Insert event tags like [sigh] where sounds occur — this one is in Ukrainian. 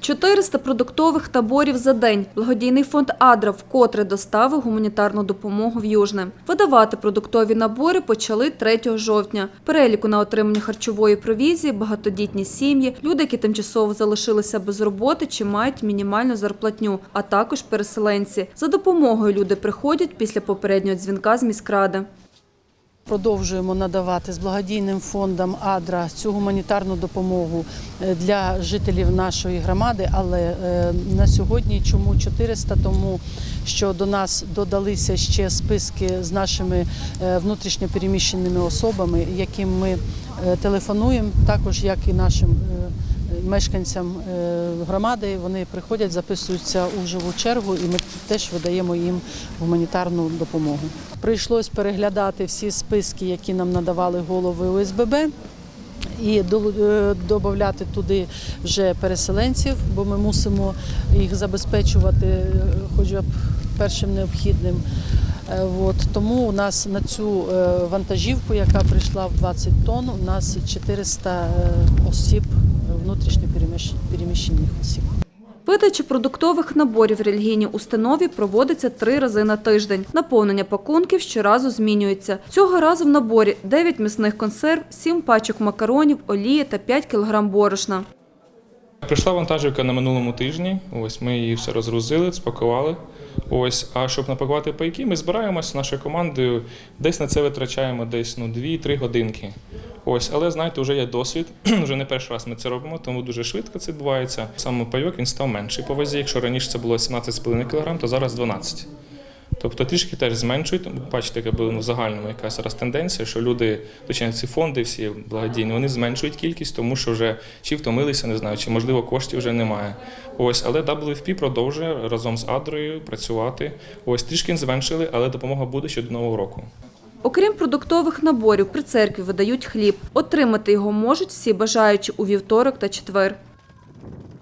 400 продуктових наборів за день. Благодійний фонд «Адра» вкотре доставив гуманітарну допомогу в Южне. Видавати продуктові набори почали 3 жовтня. Переліку на отримання харчової провізії, багатодітні сім'ї, люди, які тимчасово залишилися без роботи чи мають мінімальну зарплатню, а також переселенці. За допомогою люди приходять після попереднього дзвінка з міськради. Продовжуємо надавати з благодійним фондом Адра цю гуманітарну допомогу е, для жителів нашої громади. Але е, на сьогодні чому 400? Тому що до нас додалися ще списки з нашими е, внутрішньопереміщеними особами, яким ми телефонуємо, також як і нашим. Е, Мешканцям е, громади вони приходять, записуються у живу чергу, і ми теж видаємо їм гуманітарну допомогу. Прийшлось переглядати всі списки, які нам надавали голови ОСББ, і додати туди вже переселенців, бо ми мусимо їх забезпечувати е, хоча б першим необхідним. Е, От, тому у нас на цю е, вантажівку, яка прийшла в 20 тонн, у нас 400 е, осіб, внутрішньо переміщених осіб. Видача продуктових наборів в релігійній установі проводиться три рази на тиждень. Наповнення пакунків щоразу змінюється. Цього разу в наборі 9 м'ясних консерв, 7 пачок макаронів, олії та 5 кг борошна. Прийшла вантажівка на минулому тижні. Ось ми її все розгрузили, спакували. Ось, а щоб напакувати пайки, ми збираємося нашою командою. Десь на це витрачаємо десь ну 2-3 годинки. Ось, але знаєте, вже є досвід. [clears throat] вже не перший раз ми це робимо, тому дуже швидко це відбувається. Саме пайок він став менший по вазі. Якщо раніше це було 17,5 кг, то зараз 12 Тобто трішки теж зменшують. Бачите, була ну, в загальному якась зараз тенденція, що люди, точніше, ці фонди всі благодійні, вони зменшують кількість, тому що вже чи втомилися, не знаю, чи можливо коштів вже немає. Ось, але WFP продовжує разом з Адрою працювати. Ось трішки зменшили, але допомога буде ще до нового року. Окрім продуктових наборів, при церкві видають хліб. Отримати його можуть всі бажаючі у вівторок та четвер.